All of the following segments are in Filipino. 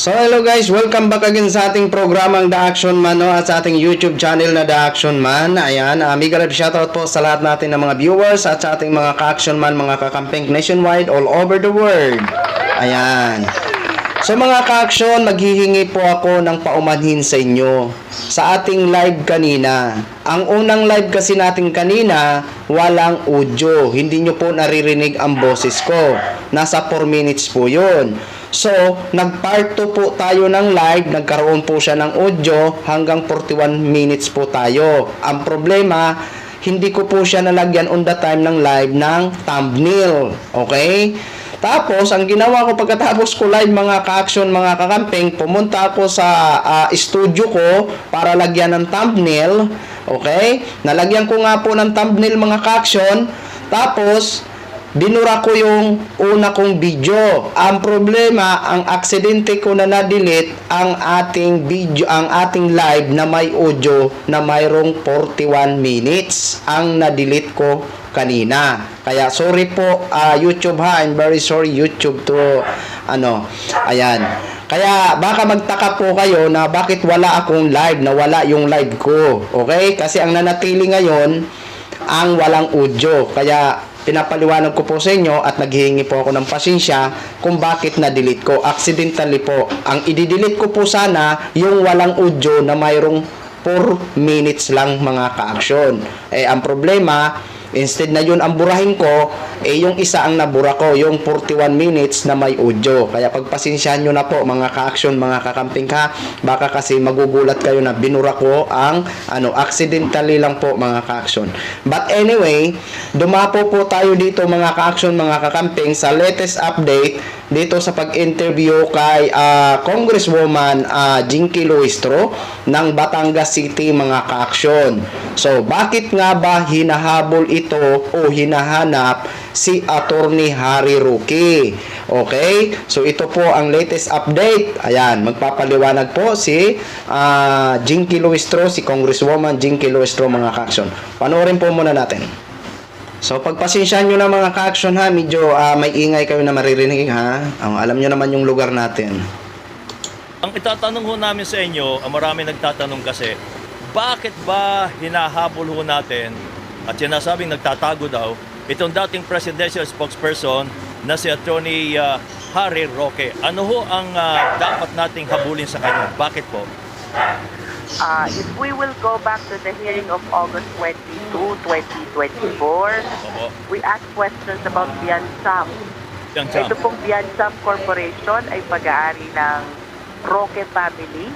So hello guys, welcome back again sa ating programang The Action Man no, at sa ating YouTube channel na The Action Man. Ayan, uh, mega love shoutout po sa lahat natin ng mga viewers at sa ating mga ka-action man, mga kakamping nationwide all over the world. Ayan. So mga ka-action, maghihingi po ako ng paumanhin sa inyo sa ating live kanina. Ang unang live kasi natin kanina, walang audio. Hindi nyo po naririnig ang boses ko. Nasa 4 minutes po yun. So, nag-part 2 po tayo ng live, nagkaroon po siya ng audio hanggang 41 minutes po tayo. Ang problema, hindi ko po siya nalagyan on the time ng live ng thumbnail. Okay? Tapos, ang ginawa ko pagkatapos ko live mga ka-action, mga kakamping, pumunta ako sa ah, studio ko para lagyan ng thumbnail. Okay? Nalagyan ko nga po ng thumbnail mga ka-action. Tapos, binura ko yung una kong video. Ang problema, ang aksidente ko na na-delete ang ating video, ang ating live na may audio na mayroong 41 minutes ang na-delete ko kanina. Kaya sorry po ah, YouTube ha, I'm very sorry YouTube to ano, ayan. Kaya baka magtaka po kayo na bakit wala akong live, na wala yung live ko. Okay? Kasi ang nanatili ngayon ang walang audio. Kaya pinapaliwanag ko po sa inyo at naghihingi po ako ng pasensya kung bakit na-delete ko. Accidentally po. Ang i-delete ko po sana yung walang audio na mayroong 4 minutes lang mga ka-action. Eh, ang problema, Instead na yun ang burahin ko, eh yung isa ang nabura ko, yung 41 minutes na may audio. Kaya pagpasensyahan nyo na po mga ka-action, mga kakamping ka, baka kasi magugulat kayo na binura ko ang ano, accidentally lang po mga ka-action. But anyway, dumapo po tayo dito mga ka-action, mga kakamping sa latest update dito sa pag-interview kay ah, Congresswoman ah, Jinky Luistro ng Batangas City mga ka-action. So, bakit nga ba hinahabol ito o hinahanap si Attorney Harry Roque? Okay? So, ito po ang latest update. Ayan, magpapaliwanag po si ah, Jinky Luistro, si Congresswoman Jinky Luistro mga ka-action. Panoorin po muna natin. So pagpasensyahan nyo na mga ka-action ha, medyo ah, may ingay kayo na maririnig ha. Ang alam nyo naman yung lugar natin. Ang itatanong ho namin sa inyo, ang marami nagtatanong kasi, bakit ba hinahabol ho natin at sinasabing nagtatago daw itong dating presidential spokesperson na si Attorney uh, Harry Roque? Ano ho ang uh, dapat nating habulin sa kanya? Bakit po? Uh, if we will go back to the hearing of August 22, 2024, Opo. we asked questions about Biansam. Cham. Ito pong Biansam Corporation ay pag-aari ng Roque family.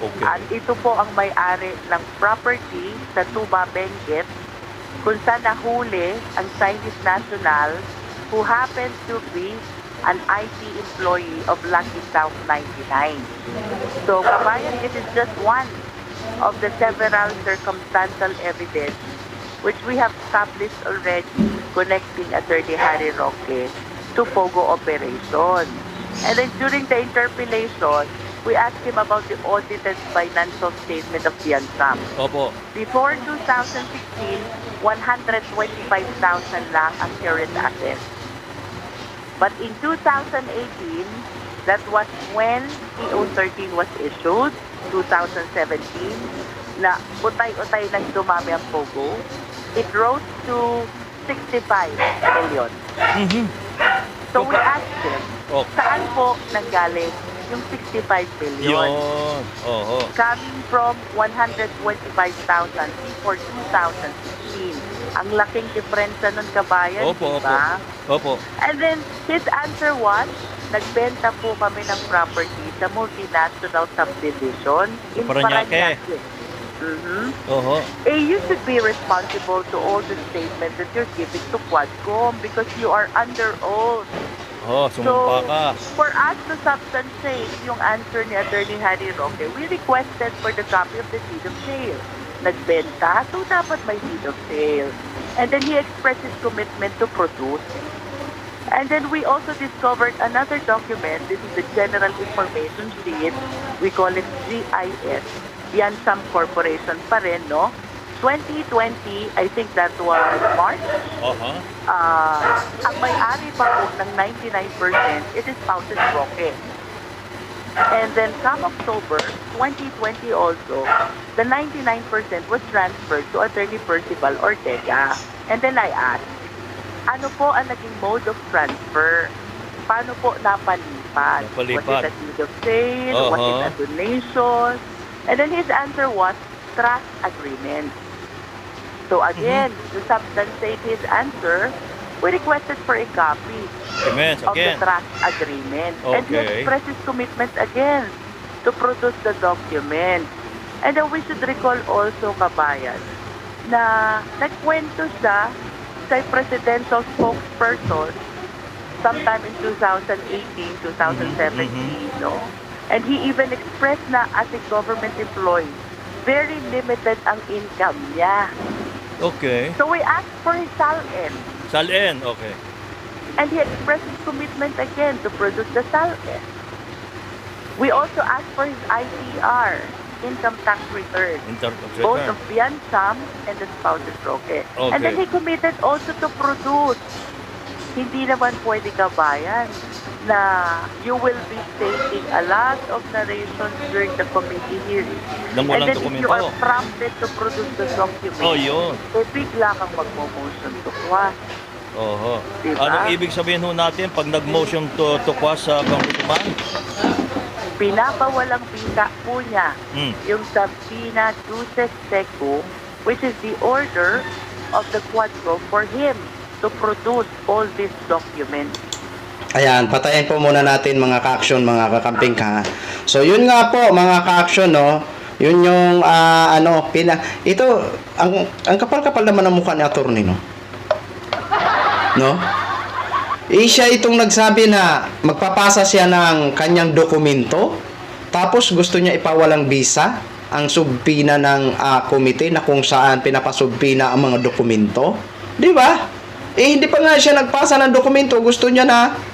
Okay. At ito po ang may-ari ng property sa Tuba Benguet kung saan nahuli ang Chinese national who happens to be an IT employee of Lucky South 99. So, kabayan, this is just one of the several circumstantial evidence which we have established already connecting Attorney Harry Roque to Pogo operation. And then during the interpellation, we asked him about the audited financial statement of Biansam. Opo. Before 2016, 125,000 lang ang current assets. But in 2018, that was when PO13 was issued, 2017, na utay-utay nang dumami ang Pogo, it rose to 65 million. Mhm. So we asked him, Oh. saan po nanggaling yung 65 billion? Yun. Oho. coming from 125,000 before 2016. Ang laking diferensya nun kabayan, Opo, di ba? Opo. And then, his answer was, nagbenta po kami ng property sa multinational subdivision in. Parañaque. Mhm. Oho. Eh, you should be responsible to all the statements that you're giving to Quadcom because you are under oath. Oh, sumumpa ka. for us to substantiate yung answer ni Attorney Harry Roque, we requested for the copy of the deed of sale. Nagbenta, so dapat may deed of sale. And then he expressed his commitment to produce. And then we also discovered another document. This is the General Information Sheet. We call it GIS. Yansam Corporation pa rin, no? 2020, I think that was March. Oho. Ah, ang may-ari pa po ng 99%, it is Spouses Roque. And then come October 2020 also, the 99% was transferred to Attorney Percival Ortega. And then I asked, ano po ang naging mode of transfer? Paano po napalipat? Napalipat. Was it a deed of sale? Was it a Uh-huh. donation? And then his answer was trust agreement. So again, Mm-hmm. to substantiate his answer, we requested for a copy Comments of the again. trust agreement. And he Okay. expressed his commitment again to produce the document. And then we should recall also, kabayan, na nagkwento siya sa presidential spokesperson sometime in 2018, 2017, Mhm, no? And he even expressed na as a government employee, very limited ang income niya. Okay. So we asked for his SALN. Salen, okay. And he expressed his commitment again to produce the SALN. We also asked for his ITR, income tax return, Inter both of Biansam and the spouses Roque. And then Okay. he committed also to produce. Hindi naman pwede kabayan na you will be stating a lot of narrations during the committee hearing. Nang And walang then if you are dokumento. prompted to produce the document, Oh, yun. eh bigla kang magmo-motion to quash. Oho. Diba? Anong ibig sabihin ho natin pag nag-motion to, to quash sa Congressman? Pinapawalang bisa po niya Hmm. yung Sabina Duces Seco, which is the order of the Quadro for him to produce all these documents. Ayan, patayin po muna natin mga ka-action, mga kakamping ka. So, yun nga po, mga ka-action, no? Yun yung, ah, ano, pina... Ito, ang, ang kapal-kapal naman ng mukha ni attorney, no? No? Eh, siya itong nagsabi na magpapasa siya ng kanyang dokumento, tapos gusto niya ipawalang visa ang subpina ng ah, komite na kung saan pinapasubpina ang mga dokumento. Di ba? Eh, hindi pa nga siya nagpasa ng dokumento, gusto niya na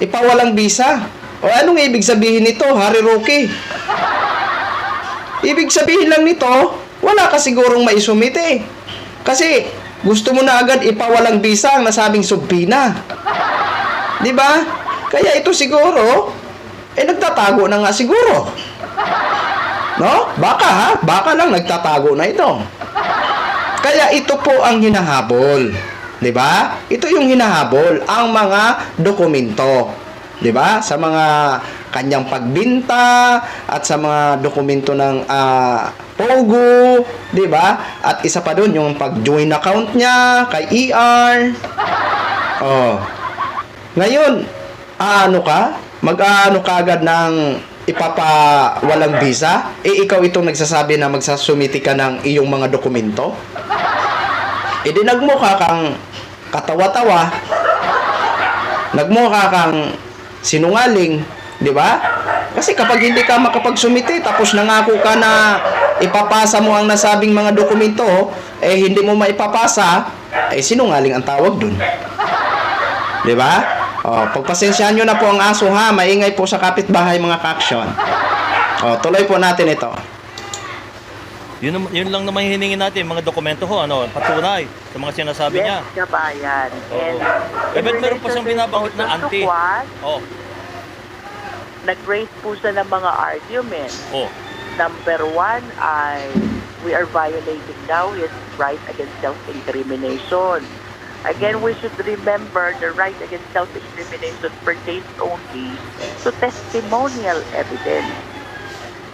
ipawalang visa. O anong ibig sabihin nito, Harry Roque? Ibig sabihin lang nito, wala ka sigurong maisumite. Kasi gusto mo na agad ipawalang visa ang nasabing subpina. 'Di ba? Kaya ito siguro eh nagtatago na nga siguro. No? Baka ha? Baka lang nagtatago na ito. Kaya ito po ang hinahabol. 'Di ba? Ito yung hinahabol ang mga dokumento. 'Di ba? Sa mga kanyang pagbinta at sa mga dokumento ng ah, Pogo, 'di ba? At isa pa doon yung pag-join account niya kay ER. Oh. Ngayon, ano ka? Mag-ano ka agad ng ipapa walang visa? Eh ikaw itong nagsasabi na magsasumiti ka ng iyong mga dokumento? Eh di nagmukha kang katawa-tawa. Nagmukha kang sinungaling, di ba? Kasi kapag hindi ka makapagsumiti tapos nangako ka na ipapasa mo ang nasabing mga dokumento, eh hindi mo maipapasa, eh sinungaling ang tawag dun. Di ba? Oh, pagpasensyahan nyo na po ang aso ha, maingay po sa kapitbahay mga kaksyon. Oh, tuloy po natin ito. Yun, yun lang naman hiningin natin, mga dokumento ho, ano, patunay sa mga sinasabi niya. Yes, kabayan. And Eh, ba't meron pa siyang binabanggit na anti? Oh, nag-raise po siya ng mga arguments. oh. Number one ay we are violating daw his right against self-incrimination. Again, we should remember the right against self-incrimination pertains only to testimonial evidence.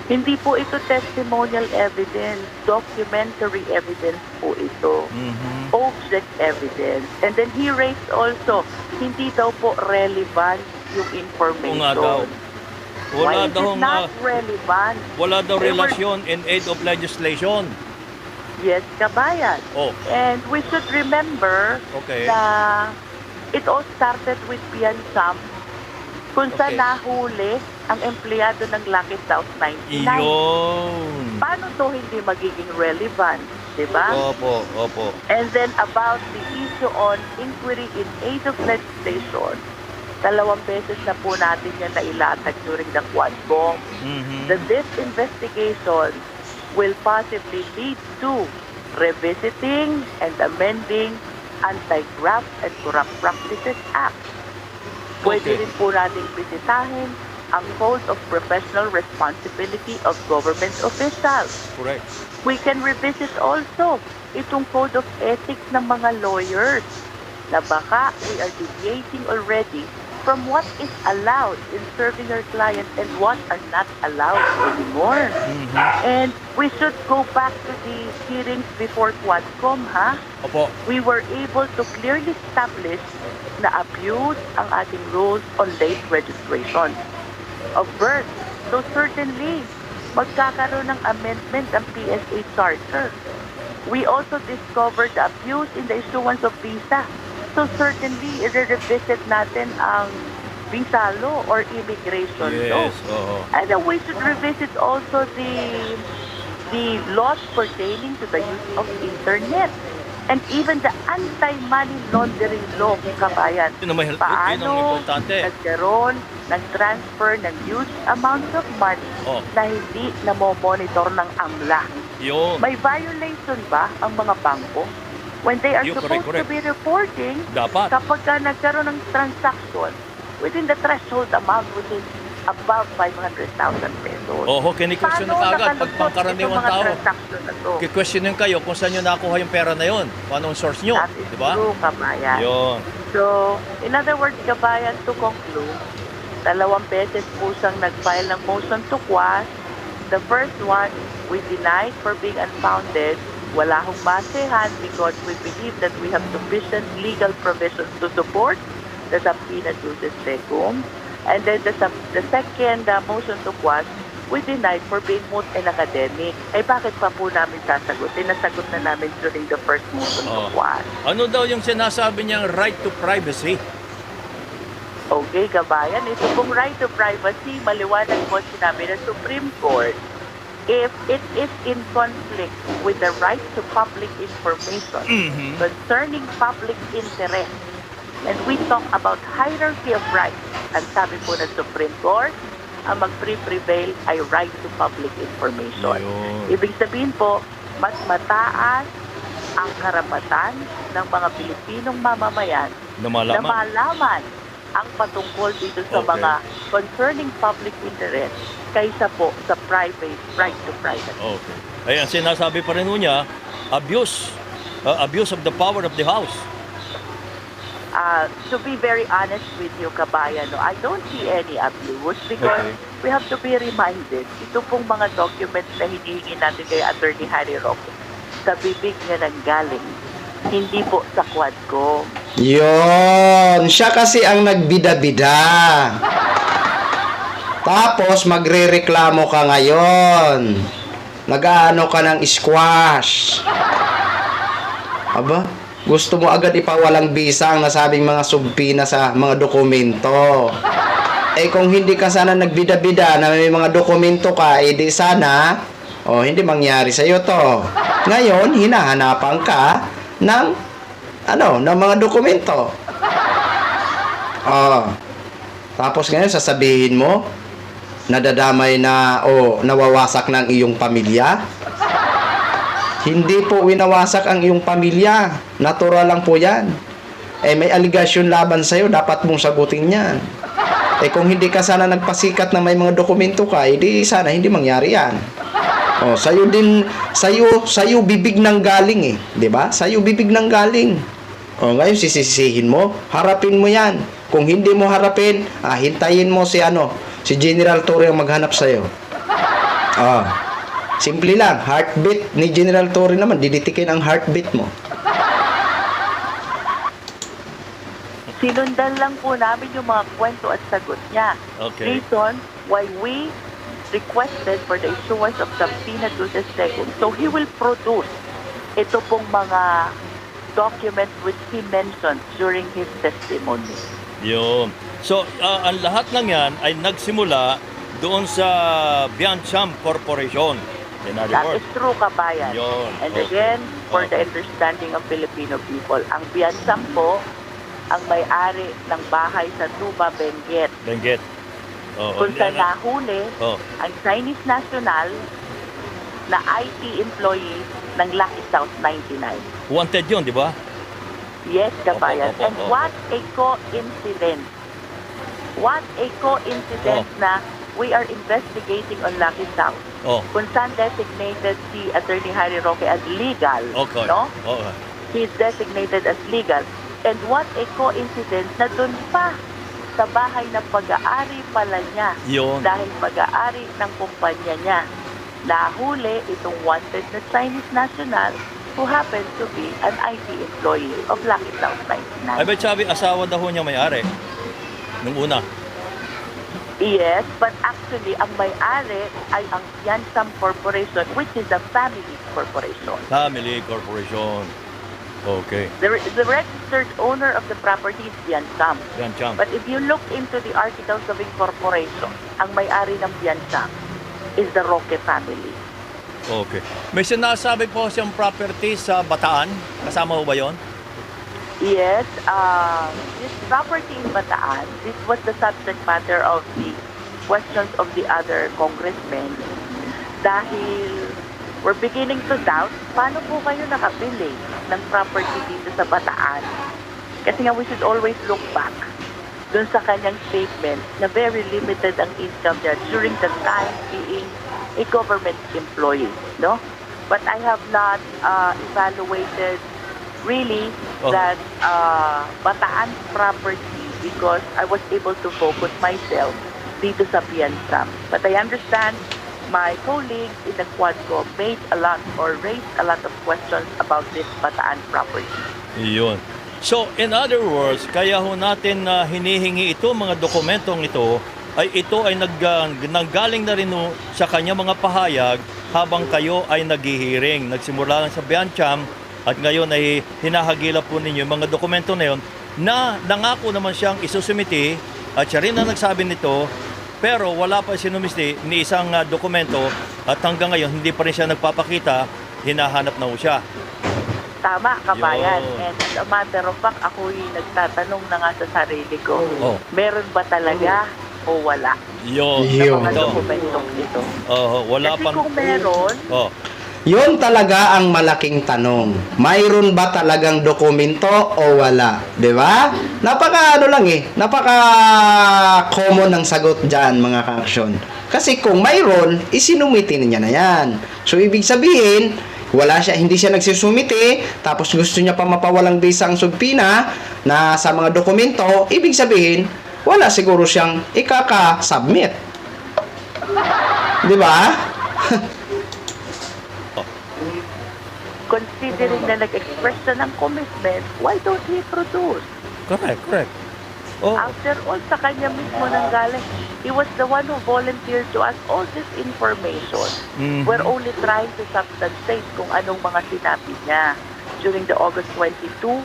Hindi po ito testimonial evidence, documentary evidence po ito. Mhm. object evidence. And then he raised also, hindi daw po relevant yung information. nga daw. Why Wala is daw it not relevant? wala daw They were- relasyon in aid of legislation. Yes, kabayan. Oh, And we should remember okay. na it all started with Piansam kung saan Okay. nahuli ang empleyado ng Lucky South 99. Iyon. Paano to hindi magiging relevant? Diba? Opo, opo. And then about the issue on inquiry in aid of legislation, dalawang beses na po natin yan nailatag during the Quad Bomb. Mhm. That this investigation will possibly lead to revisiting and amending Anti-Graft and Corrupt Practices Act. Pwede Okay. rin po natin bisitahin ang Code of Professional Responsibility of Government Officials. Correct. We can revisit also itong Code of Ethics ng mga lawyers na baka we are deviating already from what is allowed in serving our client and what are not allowed anymore. Mhm. And we should go back to the hearings before Quadcom, ha? Opo. We were able to clearly establish na abuse ang ating rules on late registration of birth. So certainly, magkakaroon ng amendment ang PSA Charter. We also discovered abuse in the issuance of visa. So certainly, i-revisit natin ang visa law or immigration law. Yes. Oo. And then we should revisit also the the laws pertaining to the use of internet and even the anti-money laundering law, kabayan. Paano nagkaroon ng transfer ng huge amounts of money Oh. na hindi namomonitor ng AMLA? Yun. May violation ba ang mga bangko when they are Yun, supposed correct, to be reporting Dapat. kapag ka nagkaroon ng transaction within the threshold amount which is above 500,000 pesos. Oho, kini-question na kagad pag pangkaraniwan itong mga tao. to? Kikwestyinin kayo kung saan nyo nakuha yung pera na yun. Kung anong source nyo. Di ba? true, kabayan. Yun. So, in other words, kabayan, to conclude, dalawang beses po siyang nag-file ng motion to quash. The first one, we denied for being unfounded. Wala hong basehan because we believe that we have sufficient legal provisions to support the subpoena duces secum. And then the, sub- the second uh, motion to quash, we denied for being moot and academic. Eh bakit pa po namin sasagutin? Nasagot na namin during the first motion Oh. to quash. Ano daw yung sinasabi niyang right to privacy? Okay, kabayan, ito pong right to privacy, maliwanag po sinabi ng Supreme Court, if it is in conflict with the right to public information Mhm. concerning public interest, and we talk about hierarchy of rights, ang sabi po ng Supreme Court, ang mag-prevail ay right to public information. Yun. Ibig sabihin po, mas mataas ang karapatan ng mga Pilipinong mamamayan Na na malaman. Ang patungkol dito sa Okay. mga concerning public interest kaysa po sa private right to privacy. Okay. Ay, ang sinasabi pa rin niya, abuse. uh, abuse of the power of the house. Uh, to be very honest with you, kabayan, no, I don't see any abuse because Okay. we have to be reminded, ito pong mga documents na hinihingi natin kay Attorney Harry Roque, sa bibig niya nang galing, hindi po sa quad ko. Yon, siya kasi ang nagbida-bida. Tapos magrereklamo ka ngayon. Nag-aano ka ng squash. Aba, gusto mo agad ipawalang bisa ang nasabing mga subpina sa mga dokumento. Eh kung hindi ka sana nagbida-bida na may mga dokumento ka, eh di sana, oh, hindi mangyari sa iyo to. Ngayon, hinahanapan ka ng ano, ng mga dokumento. Oh. Tapos ngayon sasabihin mo, nadadamay na o nawawasak ng iyong pamilya. Hindi po winawasak ang iyong pamilya. Natural lang po yan. Eh may aligasyon laban sa'yo, dapat mong sagutin yan. Eh kung hindi ka sana nagpasikat na may mga dokumento ka, edi sana hindi mangyari yan. Oh, sa'yo din, sa'yo, sa'yo bibig ng galing eh. 'Di ba? Sa'yo bibig ng galing. Oh, ngayon sisisihin mo, harapin mo yan. Kung hindi mo harapin, ah, hintayin mo si ano, si General Torre ang maghanap sa'yo. Oh. Simple lang, heartbeat ni General Torre naman, diditikin ang heartbeat mo. Sinundan lang po namin yung mga kwento at sagot niya. Okay. Reason why we requested for the issuance of subpoena to the second. So he will produce ito pong mga documents which he mentioned during his testimony. Yun. So, uh, ang lahat ng yan ay nagsimula doon sa Biancham Corporation. That is true, kabayan. Yun. And Okay. again, for the Okay. understanding of Filipino people, ang Biansam po ang may-ari ng bahay sa Tuba, Benguet. Benguet. Oo. Kung sa nahuli, Oh, ang Chinese national na IT employee ng Lucky South 99. wanted yun, di ba? Yes, kabayan. Opo, opo, And opo. what a coincidence What a coincidence na we are investigating on Lucky South Oh, kung saan designated si Attorney Harry Roque as legal. okay. No? Okay. He's designated as legal. And what a coincidence na dun pa sa bahay ng pag-aari pala niya Yun. dahil pag-aari ng kumpanya niya. Nahuli itong wanted na Chinese national who happens to be an IT employee of Lucky South 99. Ay, bet sabi, asawa daw niya may-ari. Nung una. Yes, but actually, ang may-ari ay ang Yansam Corporation, which is a family corporation. Family Corporation. Okay. The, the registered owner of the property is Yansam. Yan, Cham. But if you look into the articles of incorporation, ang may-ari ng Yansam is the Roque family. Okay. May sinasabi po siyang property sa Bataan. Kasama ho ba yon? Yes, uh, this property in Bataan, this was the subject matter of the questions of the other congressmen. Dahil we're beginning to doubt, paano po kayo nakabili ng property dito sa Bataan? Kasi nga we should always look back dun sa kanyang statement na very limited ang income niya during the time being a government employee, no? But I have not uh, evaluated really Oh. that uh, Bataan property because I was able to focus myself dito sa Piansam. But I understand my colleagues in the Quadco made a lot or raised a lot of questions about this Bataan property. Yun. So, in other words, kaya ho natin na hinihingi ito, mga dokumentong ito, ay ito ay nag, ah, nanggaling na rin ho sa kanya mga pahayag habang kayo ay naghihiring. Nagsimula lang sa Biancham at ngayon ay hinahagila po ninyo mga dokumento na yun na nangako naman siyang isusumiti at siya rin na nagsabi nito pero wala pa sinumiti ni isang ah, dokumento at hanggang ngayon hindi pa rin siya nagpapakita, hinahanap na ho siya. Tama, kabayan. Yun. And as a matter of fact, ako'y nagtatanong na nga sa sarili ko, Oh. meron ba talaga o wala Yun. Na mga dokumentong ito? Oo, wala Kasi pang... kung meron, Oh, Yun talaga ang malaking tanong. Mayroon ba talagang dokumento o wala? 'Di ba? Napaka ano lang eh, napaka common ng sagot diyan mga ka-action. Kasi kung mayroon, isinumiti niya na 'yan. So ibig sabihin, wala siya, hindi siya nagsusumiti, tapos gusto niya pa mapawalang bisa ang subpina na sa mga dokumento, ibig sabihin, wala siguro siyang ikaka-submit. 'Di ba? considering na nag-express siya ng commitment, why don't he produce? correct, correct. Oh, After all, sa kanya mismo nang galing, he was the one who volunteered to us all this information. mhm. We're only trying to substantiate kung anong mga sinabi niya during the August 22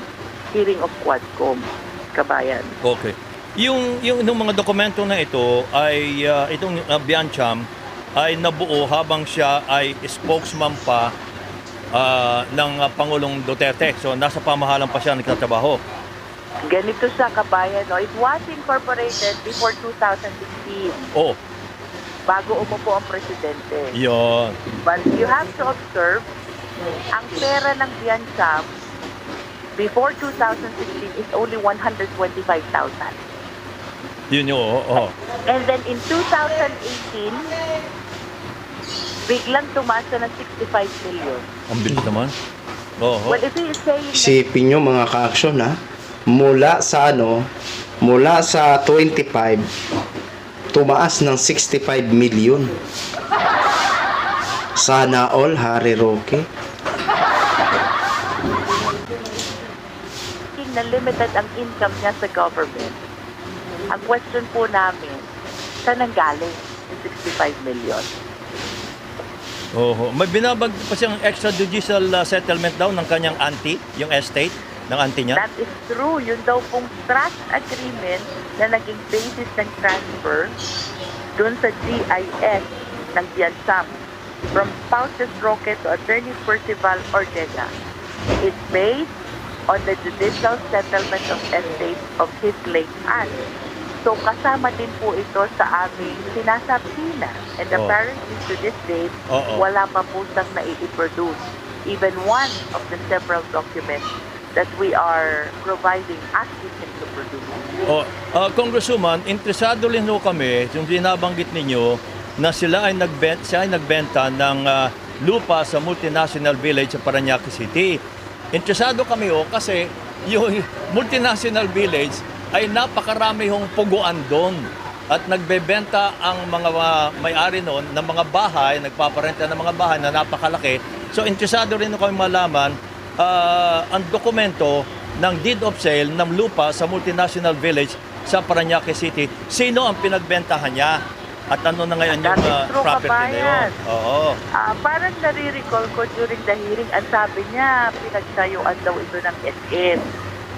hearing of Quadcom, kabayan. okay. Yung yung nung mga dokumento na ito ay ah, itong uh, Biancham ay nabuo habang siya ay spokesman pa ah, ng ah, Pangulong Duterte. So nasa pamahalan pa siya nagtatrabaho. Ganito siya, kabayan. No? It was incorporated before 2016, Oh, bago umupo ang presidente. yon. But you have to observe, ang pera ng Biansam before 2016 is only 125,000. Yun yung, oh, oh. And then in 2018, biglang tumaas siya ng 65 million. Ang bilis naman. Oh, oh. Well, if he is saying that Isipin nyo mga ka-action ha, mula sa ano, mula sa 25, tumaas ng 65 million. Sana all, Harry Roque. na limited ang income niya sa government, ang question po namin, saan ang galing yung 65 million? Oo. May binabag pa siyang extrajudicial uh, settlement daw ng kanyang auntie, yung estate ng auntie niya. That is true. Yun daw pong trust agreement na naging basis ng transfer dun sa GIS ng Biansam from spouses Roque to Attorney Percival Ortega. It's based on the judicial settlement of estate of his late aunt. So kasama din po ito sa aming sinasabina. And Oh. apparently to this date, Oo. wala pa po siyang nai-produce. Even one of the several documents that we are providing, asking him to produce. Oh, ah, Congresswoman, interesado rin ho kami yung binabanggit ninyo na sila ay nagbenta, siya ay nagbenta ng ah, lupa sa multinational village sa Paranaque City. Interesado kami ho kasi yung multinational village ay napakarami hong puguan doon at nagbebenta ang mga ah, may-ari noon ng mga bahay, nagpaparenta ng mga bahay na napakalaki. So interesado rin ako malaman ah, ang dokumento ng deed of sale ng lupa sa multinational village sa Paranaque City. Sino ang pinagbentahan niya? At ano na ngayon yung true, property na yun? Oo. Ah, parang nare-recall ko during the hearing, ang sabi niya, pinagsayuan daw ito ng SM.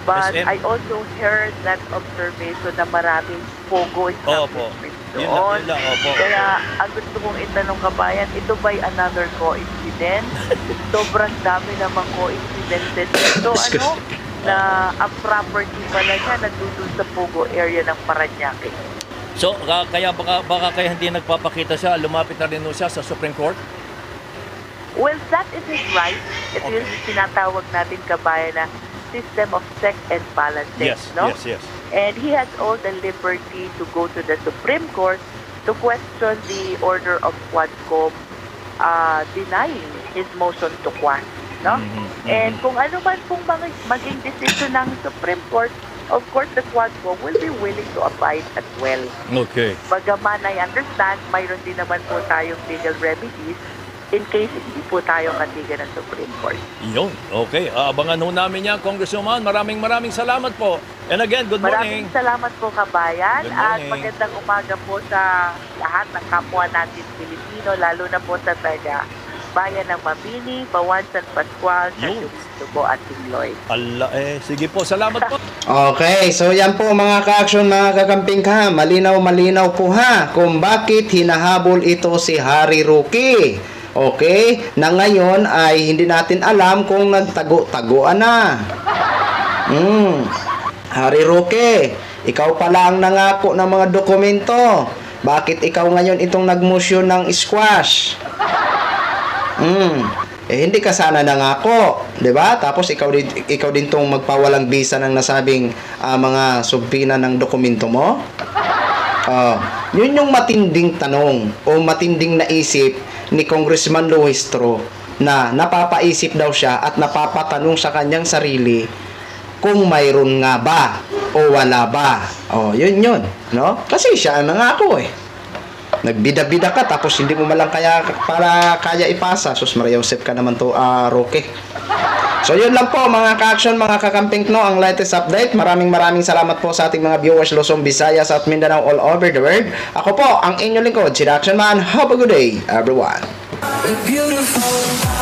But SM? I also heard that observation na maraming pogo Opo. establishments Yun lang, doon. yun lang, opo. Kaya ang gusto kong itanong kabayan, ito ba'y another coincidence? Sobrang dami namang coincidences dito. Ano? Na ang property pala niya nandun sa Pogo area ng Paranaque. So, ka- kaya baka, baka kaya hindi nagpapakita siya, lumapit na rin siya sa Supreme Court? Well, that is his right. Ito Okay. yung sinatawag natin kabayan na system of check and balances. Yes, no? yes, yes. And he has all the liberty to go to the Supreme Court to question the order of Quadcom uh, denying his motion to quash. No? Mhm, mhm. And kung ano man pong mag- maging decision ng Supreme Court, of course, the Quadcom will be willing to abide as well. Okay. Bagaman I understand, mayroon din naman po tayong legal remedies in case hindi po tayo katigan ng Supreme Court. Yun. Okay. Abangan ho namin yan, Congresswoman. Maraming maraming salamat po. And again, good morning. Maraming salamat po kabayan Good at morning. magandang umaga po sa lahat ng kapwa natin Pilipino, lalo na po sa taga bayan ng Mabini, Bawan, San Pascual, San Tubo at Tingloy. Allah, eh, sige po. Salamat po. Okay, so yan po mga ka-action, mga kakamping ha. Malinaw, malinaw po ha kung bakit hinahabol ito si Harry Rookie. Okay, na ngayon ay hindi natin alam kung nagtago-taguan na. Hmm. Harry Rookie, ikaw pala ang nangako ng mga dokumento. Bakit ikaw ngayon itong nagmotion ng squash? Hmm. Eh hindi ka sana nangako, 'di ba? Tapos ikaw din ikaw din tong magpawalang bisa ng nasabing ah, mga subpina ng dokumento mo. Oh, yun yung matinding tanong o matinding naisip ni Congressman Luistro na napapaisip daw siya at napapatanong sa kanyang sarili kung mayroon nga ba o wala ba. Oh, yun yun, no? Kasi siya ang nangako eh. Nagbida-bida ka tapos hindi mo malang kaya para kaya ipasa. Sus Maria Josep ka naman to, ah, Roque. So yun lang po mga ka-action, mga kakamping no, ang latest update. Maraming maraming salamat po sa ating mga viewers Luzon, Visayas at Mindanao all over the world. Ako po, ang inyong lingkod, si Action Man. Have a good day, everyone. Beautiful.